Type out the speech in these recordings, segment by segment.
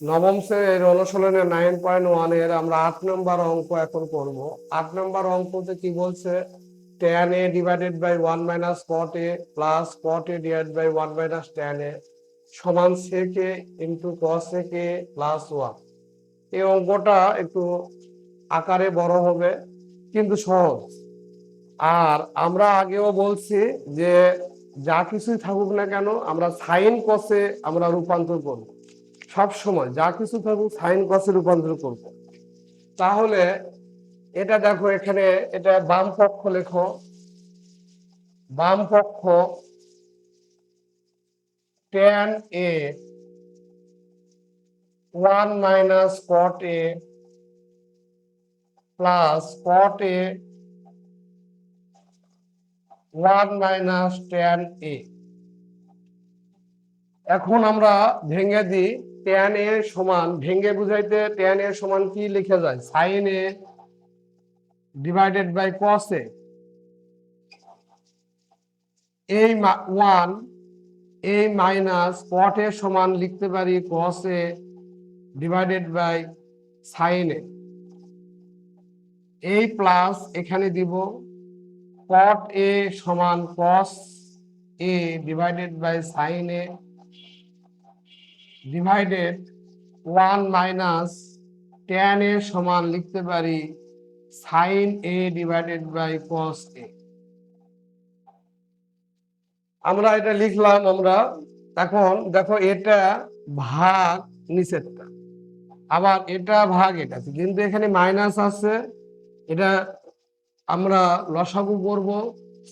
নবম শ্রেণির অনুশীলনে নাইন পয়েন্ট ওয়ানের আমরা আট নম্বর অঙ্ক এখন করব। আট নম্বর অঙ্কতে কি বলছে? tan a divided by one minus cot a plus cot a divide by one minus tan a সমান sec a into cos a কে প্লাস ওয়ান এই অঙ্কটা একটু আকারে বড় হবে, কিন্তু সহজ। আর আমরা আগেও বলছি যে যা কিছুই থাকুক না কেন, আমরা সাইন কসে আমরা রূপান্তর করব। সব সময় যা কিছু থাকুক সাইন কসে রূপান্তর করব। তাহলে এটা দেখো এখানে, এটা বাম পক্ষ লেখো। বাম পক্ষ tan a one minus cot a plus cot a one minus tan a এখন আমরা ভেঙে দিই tan a সমান, ভেঙে বুঝাইতে tan a সমান কি লিখে যায়? sin a divided by cos a এই ওয়ান এই মাইনাস cot a সমান লিখতে পারি cos a divided by sin a এই প্লাস এখানে দিব cot a সমান cos a divided by sin a divided one minus tan a সমান লিখতে পারি sine A divided by cos A আমরা এটা লিখলাম, আমরা এখন দেখো এটা ভাগ নিচেরটা। আবার এটা ভাগ এটা কিন্তু এখানে মাইনাস আছে, এটা আমরা লসাগু করব।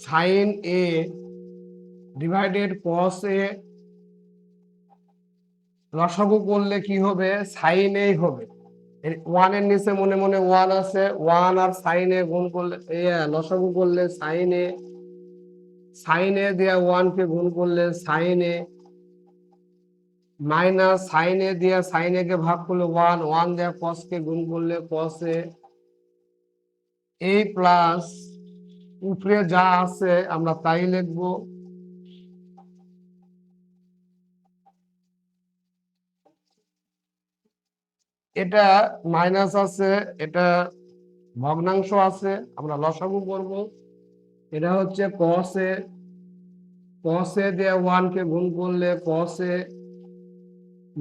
সাইন এ ডিভাইডেড কস এ লসাগু করলে কি হবে? সাইন এ হবে। ওয়ানের নিচে মনে মনে ওয়ান আছে। ওয়ান আর সাইন এ গুণ করলে লসাগু করলে সাইন এ সাইন এ দেয়া ওয়ান কে গুণ করলে sine A minus sine A দেয়া সাইন এ কে ভাগ করলে ওয়ান ওয়ান দেয়া কস কে গুণ করলে কস এ। এই প্লাস উপরে যা আছে আমরা তাই লিখব। এটা মাইনাস আছে, এটা ভগ্নাংশ আছে, আমরা লসাগু করব। এটা হচ্ছে cos এ দিয়ে ওয়ান কে গুণ করলে এ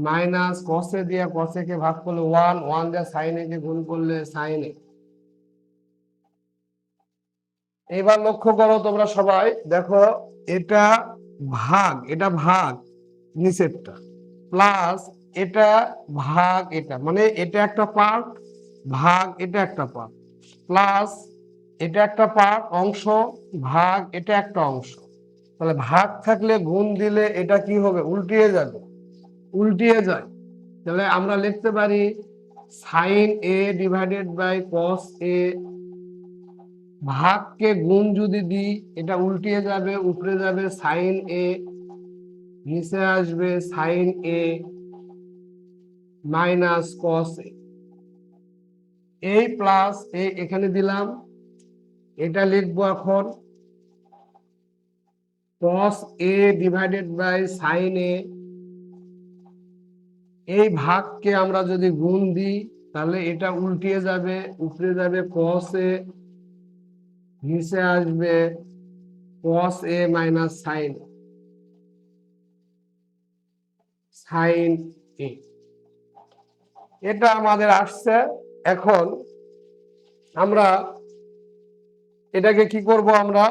মাইনাস এ দিয়ে এ কে ভাগ করলে ওয়ান ওয়ান দিয়ে sin এ কে গুণ করলে এ এবার লক্ষ্য করো তোমরা সবাই, দেখো এটা ভাগ এটা ভাগ নিচেরটা প্লাস এটা ভাগ এটা মানে এটা একটা পার্ট ভাগ এটা একটা পার্ট প্লাস এটা একটা পার্ট অংশ, ভাগ এটা একটা অংশ। তাহলে ভাগ থাকলে গুণ দিলে এটা কি হবে? উল্টিয়ে যাবে। উল্টিয়ে যায়। তাহলে আমরা লিখতে পারি sine A divided by cos A ভাগকে গুণ যদি দিই, এটা উল্টিয়ে যাবে, উপরে যাবে সাইন এ নিচে আসবে সাইন এ মাইনাস কস এ এই প্লাস এ এখানে দিলাম। এটা লিখব এখন। cos A divided by sine A এই ভাগকে আমরা যদি গুণ দিই, তাহলে এটা উল্টিয়ে যাবে, উপরে যাবে cos এ নিচে আসবে cos A minus sine sine A এটা আমাদের আসছে এখন। আমরা এটাকে কি করব আমরা?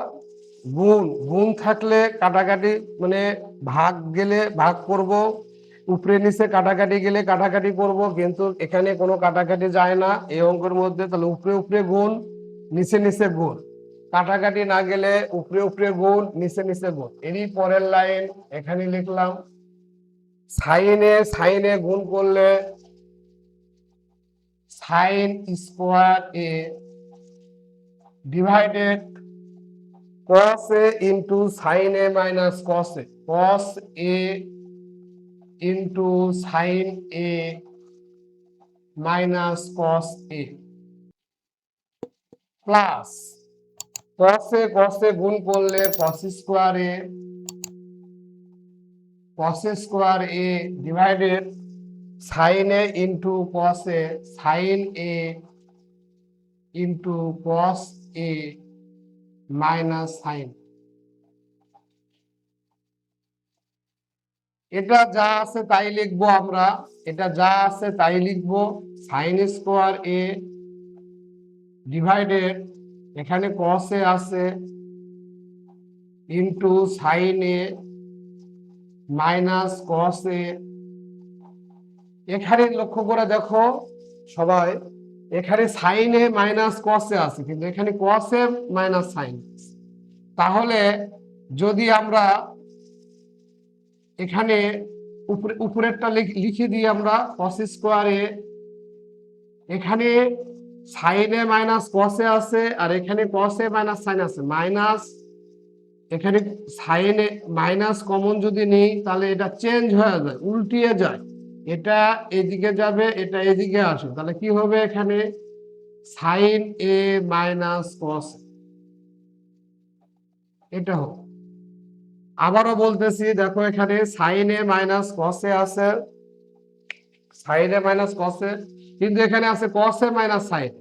গুণ। গুণ থাকলে কাটাকাটি মানে ভাগ গেলে ভাগ করব। উপরে নিচে কাটাকাটি গেলে কাটাকাটি করব। কিন্তু এখানে কোনো কাটাকাটি যায় না। এই অঙ্কের মধ্যে তাহলে উপরে উপরে গুণ, নিচে নিচে গুণ। কাটাকাটি না গেলে উপরে উপরে গুণ, নিচে নিচে গুণ। এরই পরের লাইন এখানে লিখলাম। সাইনে সাইনে গুণ করলে sine square A divided cos a into sin a minus cos a cos a into sin a minus cos a plus cos a cos a গুণ করলে cos square a cos square a divided sine a into cos a, sine a into cos a minus sine. এটা যা আছে তাই লিখব আমরা। এটা যা আছে তাই লিখব। সাইন স্কোয়ার এ ডিভাইডেড এখানে কস এ আছে into sine a minus cos a এখানে লক্ষ্য করে দেখো সবাই, এখানে সাইন মাইনাস কস আছে, কিন্তু এখানে কস মাইনাস সাইন। তাহলে যদি আমরা এখানে উপরে, উপরেরটা লিখ- লিখে দিই আমরা কস স্কোয়ারে এখানে সাইনে মাইনাস কসে আছে, আর এখানে কসে মাইনাস সাইন আছে। মাইনাস, এখানে সাইনে মাইনাস কমন যদি নেই, তাহলে এটা চেঞ্জ হয়ে যায়, উল্টিয়ে যায়। এটা এদিকে যাবে, এটা এদিকে আসে তাহলে কি হবে এখানে? সাইন এ মাইনাস কস এটা হোক। আবারও বলতেছি, দেখো এখানে সাইন এ মাইনাস কসে আছে। সাইন এ মাইনাস কসে কিন্তু এখানে আছে কসে মাইনাস সাইন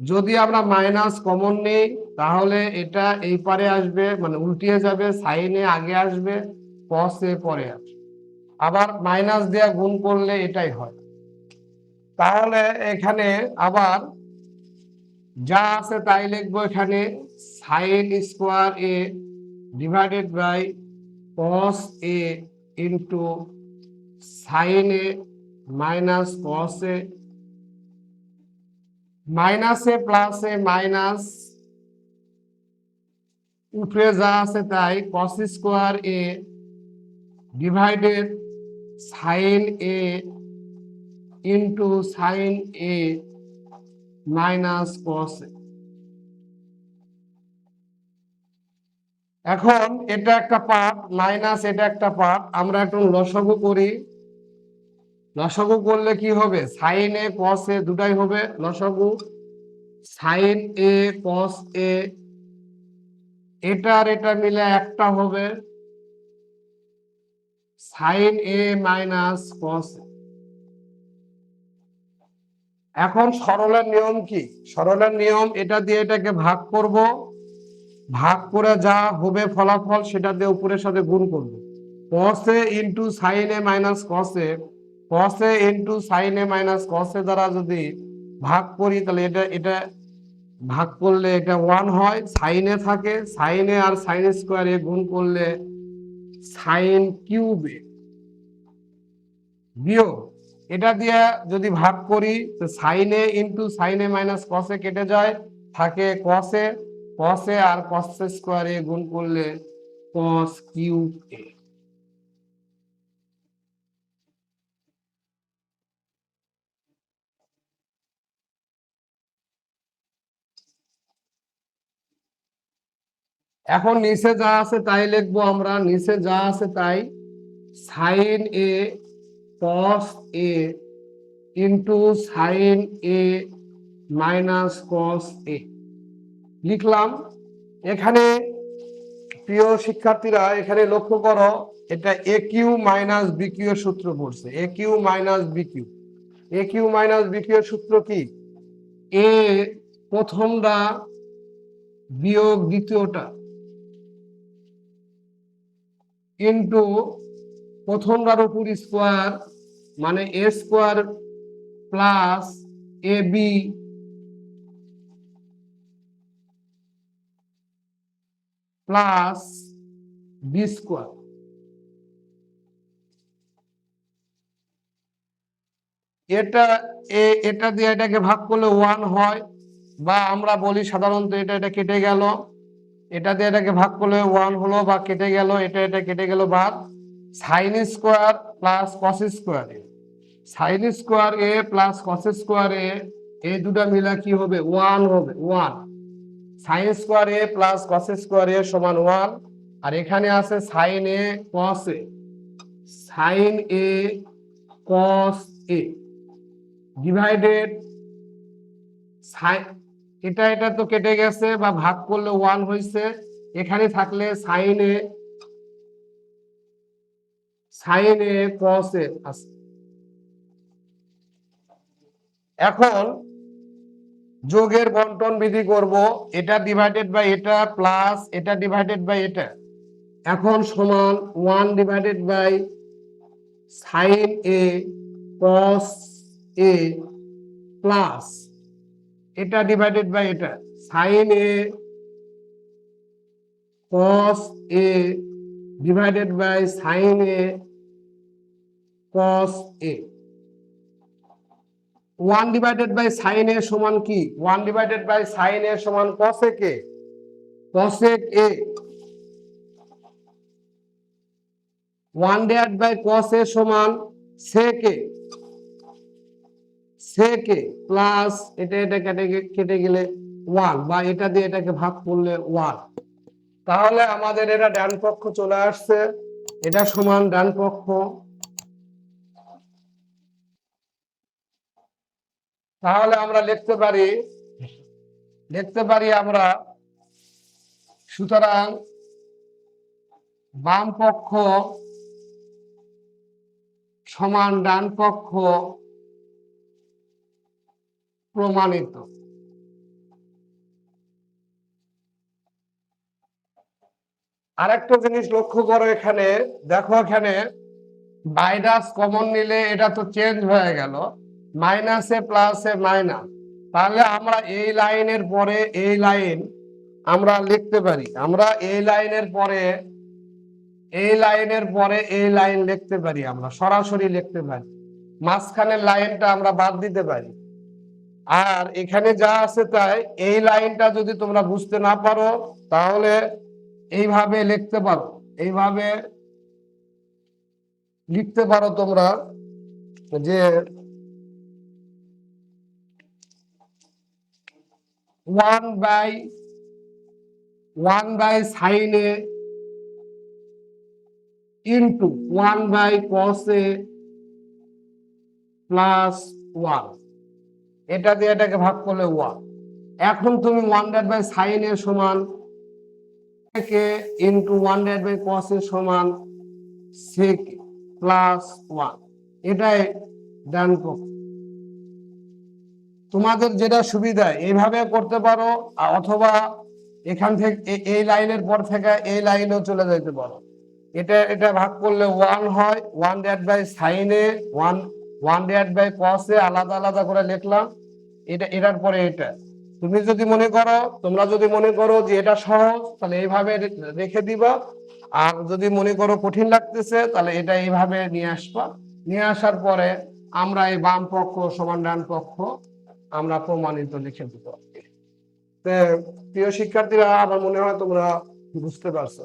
যদি আমরা মাইনাস কমন নেই, তাহলে এটা এই পারে আসবে মানে উল্টিয়ে যাবে সাইনে আগে আসবে কসে পরে আসবে। আবার মাইনাস দেয়া গুণ করলে এটাই হয়। তাহলে এখানে আবার যা আছে তাই লিখব এখানে sine square a divided by cos a into sine a minus cos a মাইনাসে প্লাসে মাইনাস উপরে যা আছে তাই cos square a divided sine a into sine a minus cos এখন এটা একটা পার্ট মাইনাস এটা একটা পার্ট আমরা একটু লসাগু করি। লসাগু করলে কি হবে? সাইন এ কস এ দুটাই হবে লসাগু। সাইন এ কস এ এটা আর এটা মিলে একটা হবে। সাইন এ মাইনাস কস এখন সরলের নিয়ম কি? সরলের নিয়ম এটা দিয়ে এটাকে ভাগ করব। ভাগ করে যা হবে ফলাফল সেটা দিয়ে উপরের সাথে গুণ করব। cos a into sine a minus cos a cos a into sine a minus cos a দ্বারা যদি ভাগ করি, তাহলে এটা এটা ভাগ করলে এটা ওয়ান হয়। সাইনে থাকে। সাইনে আর সাইন স্কোয়ারে গুণ করলে সাইন কিউবে। বিয়োগ, এটা দিয়ে যদি ভাগ করি, তো সাইনে ইন্টু সাইনে মাইনাস কসে কেটে যায়, থাকে কসে কসে আর কসে স্কোয়ারে গুণ করলে কস কিউব এ। এখন নিচে যা আছে তাই লিখব আমরা। নিচে যা আছে তাই sine a cos a into sine a minus cos a লিখলাম। এখানে প্রিয় শিক্ষার্থীরা, এখানে লক্ষ্য করো, এটা a cube minus b cube এর সূত্র পড়ছে। A cube minus b cube a cube minus b cube এর সূত্র কি? এ প্রথমটা, বিয়োগ দ্বিতীয়টা। ইন্টু প্রথমটার উপর স্কোয়ার মানে a square plus a b plus b square এটা এ, এটা দিয়ে এটাকে ভাগ করলে ওয়ান হয় বা আমরা বলি সাধারণত এটা এটা কেটে গেল। এটা দিয়ে এটাকে ভাগ করলে ওয়ান হলো বা কেটে গেল, এটা এটা কেটে গেল বাদ। Sine square plus cos square a. Sine square a plus cos square a, এই দুটা মিলা কি হবে? ওয়ান হবে one sine square a plus cos square a সমান ওয়ান আর এখানে আছে sine a cos a. Sine a cos a. Divided sine এটা এটা তো কেটে গেছে বা ভাগ করলে ওয়ান হয়েছে এখানে থাকলে সাইন এ সাইন এ আছে। এখন যোগের বন্টন বিধি করব, এটা ডিভাইডেড বাই এটা প্লাস এটা ডিভাইডেড বাই এটা। এখন সমান one divided by sine a cos a plus এটা ডিভাইডেড বাই এটা। Sine a cos a divided by sine a cos a one divided by sine a সমান কি? One divided by sine a সমান cosec a cosec a one divide by cos a সমান sec এ এ plus এটা এটা কেটে কেটে গেলে one বা এটা দিয়ে এটাকে ভাগ করলে ওয়ান তাহলে আমাদের এটা ডান পক্ষ চলে আসছে। এটা সমান ডান পক্ষ। তাহলে আমরা লিখতে পারি লিখতে পারি আমরা সুতরাং বাম পক্ষ সমান ডান পক্ষ প্রমাণিত। আরেকটা জিনিস লক্ষ্য করো এখানে, দেখো এখানে মাইনাস কমন নিলে এটা তো চেঞ্জ হয়ে গেল মাইনাসে প্লাসে মাইনাস তাহলে আমরা এই লাইনের পরে এই লাইন আমরা লিখতে পারি, আমরা এই লাইনের পরে, এই লাইনের পরে এই লাইন লিখতে পারি আমরা, সরাসরি লিখতে পারি। মাঝখানের লাইনটা আমরা বাদ দিতে পারি। আর এখানে যা আছে তাই, এই লাইনটা যদি তোমরা বুঝতে না পারো, তাহলে এইভাবে লিখতে পারো, এইভাবে লিখতে পারো তোমরা যে one by one by sine a into one by cos a plus one এটা দিয়ে এটাকে ভাগ করলে ওয়ান এখন তুমি ওয়ান ডেড বাই সাইন এর সমান থেকে into one divided by cos এর সমান সেক প্লাস ওয়ান এটাই ডান তোমাদের যেটা সুবিধা, এইভাবে করতে পারো অথবা এখান থেকে এই লাইনের পর থেকে এই লাইনেও চলে যেতে পারো। এটা এটা ভাগ করলে ওয়ান হয় ওয়ান ডেড বাই সাইনে ওয়ান ওয়ান ডেড বাই কসে আলাদা আলাদা করে লিখলাম। এটা, এটার পরে এটা। তুমি যদি মনে করো, তোমরা যদি মনে করো যে এটা সহজ, তাহলে এইভাবে রেখে দিবা। আর যদি মনে করো কঠিন লাগতেছে, তাহলে এটা এইভাবে নিয়ে আসবা। নিয়ে আসার পরে আমরা এই বাম পক্ষ সমান ডান পক্ষ, আমরা প্রমাণিত লিখে দিব। প্রিয় শিক্ষার্থীরা, আমার মনে হয় তোমরা বুঝতে পারছ।